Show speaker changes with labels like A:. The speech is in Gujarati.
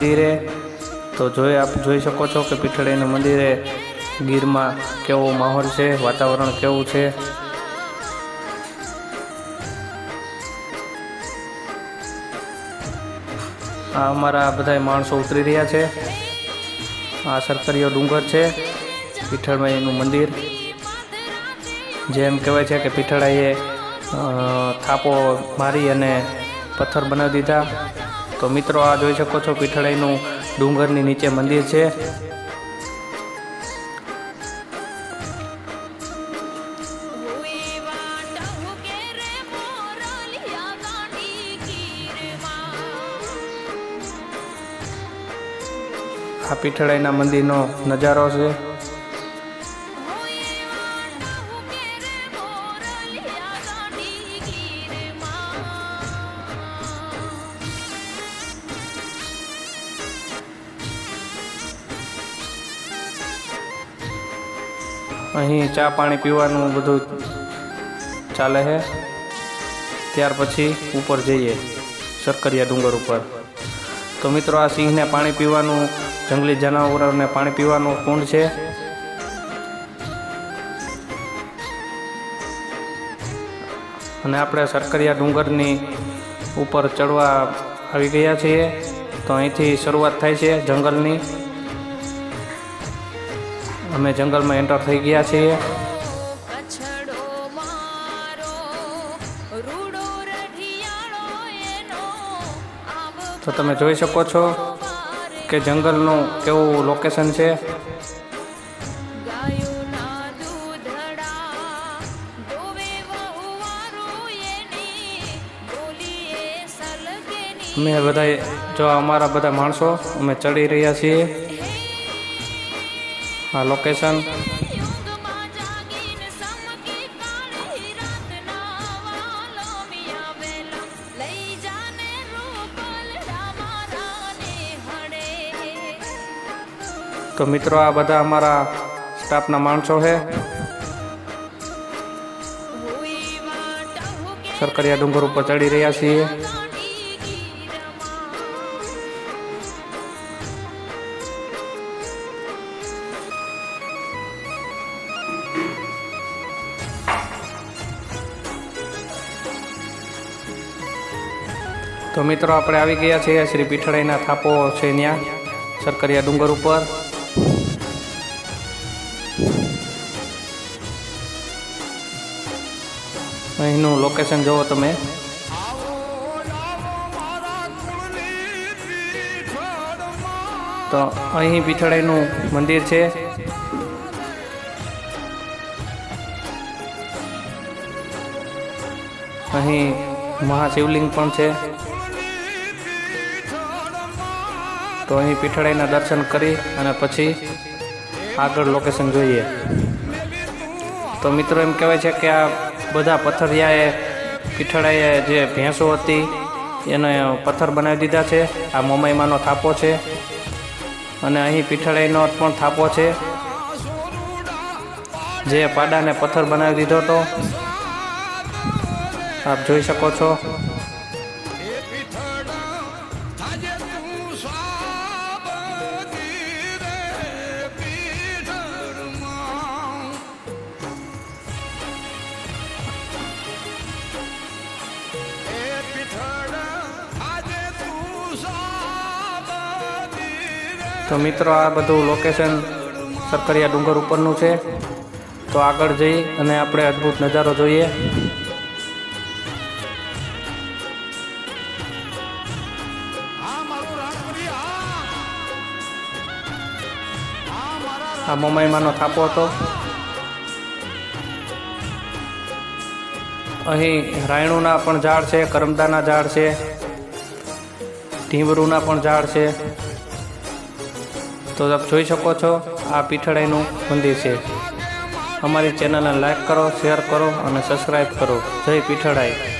A: મંદિરે, તો જોઈ આપ, જોઈ શકો છો કે પીઠળીના મંદિરે ગીરમાં કેવો માહોલ છે, વાતાવરણ કેવું છે. આ અમારા બધા માણસો ઉતરી રહ્યા છે. આ સરકારીયો ડુંગર છે, પીઠળમાઈનું મંદિર. જેમ કહેવાય છે કે પીઠળાઈએ થાપો મારી અને પથ્થર બનાવી દીધા. તો મિત્રો આ જોઈ શકો છો પીઠળાઈનું ડુંગરની નીચે મંદિર છે. આ પીઠળાઈના મંદિરનો નજારો છે. અહીં ચા પાણી પીવાનું બધું ચાલે છે. ત્યાર પછી ઉપર જઈએ સરકરિયા ડુંગર ઉપર. તો મિત્રો, આ સિંહને પાણી પીવાનું, જંગલી જાનવરોને પાણી પીવાનું કુંડ છે. અને આપણે સરકરિયા ડુંગરની ઉપર ચડવા આવી ગયા છીએ. તો અહીંથી શરૂઆત થાય છે જંગલની. અમે જંગલમાં એન્ટર થઈ ગયા છીએ. તો તમે જોઈ શકો છો કે જંગલનું કેવું લોકેશન છે. અમે બધા જો અમારા બધા માણસો અમે ચડી રહ્યા છીએ.
B: મારાને લોકેશન
A: તો મિત્રો, આ બધા અમારા સ્ટાફના માણસો છે. સરકરિયા ડુંગર ઉપર ચડી રહ્યા છીએ. તો મિત્રો, આપણે આવી ગયા છીએ શ્રી પીઠળાઈના થાપો છે ત્યાં સરકરિયા ડુંગર ઉપર. અહીંનું લોકેશન જુઓ તમે. તો અહીં પીઠળાઈનું મંદિર છે. અહીં મહાશિવલિંગ પણ છે. તો અહીં પીઠળાઈના દર્શન કરી અને પછી આગળ લોકેશન જોઈએ. તો મિત્રો એમ કહેવાય છે કે આ બધા પથ્થરિયાએ પીઠળાઈએ જે ભેંસો હતી, એને પથ્થર બનાવી દીધા છે. આ મોમાઈમાનો થાપો છે. અને અહીં પીઠળાઈનો પણ થાપો છે. જે પાડાને પથ્થર બનાવી દીધો હતો. આપ જોઈ શકો છો. તો મિત્રો, આ બધું લોકેશન સરકરિયા ડુંગર ઉપરનું છે. તો આગળ જઈ અને આપણે અદ્ભુત નજારો જોઈએ. આ મોમાઈમાનો થાપો હતો. અહીં રાયણુના પણ ઝાડ છે, કરમદાના ઝાડ છે ઢીંબરુના પણ ઝાડ છે. તો આપ જોઈ શકો છો, આ પીઠળાઈનું મંદિર છે. અમારી ચેનલને લાઈક કરો, શેર કરો અને સબસ્ક્રાઈબ કરો. જય પીઠળાઈ.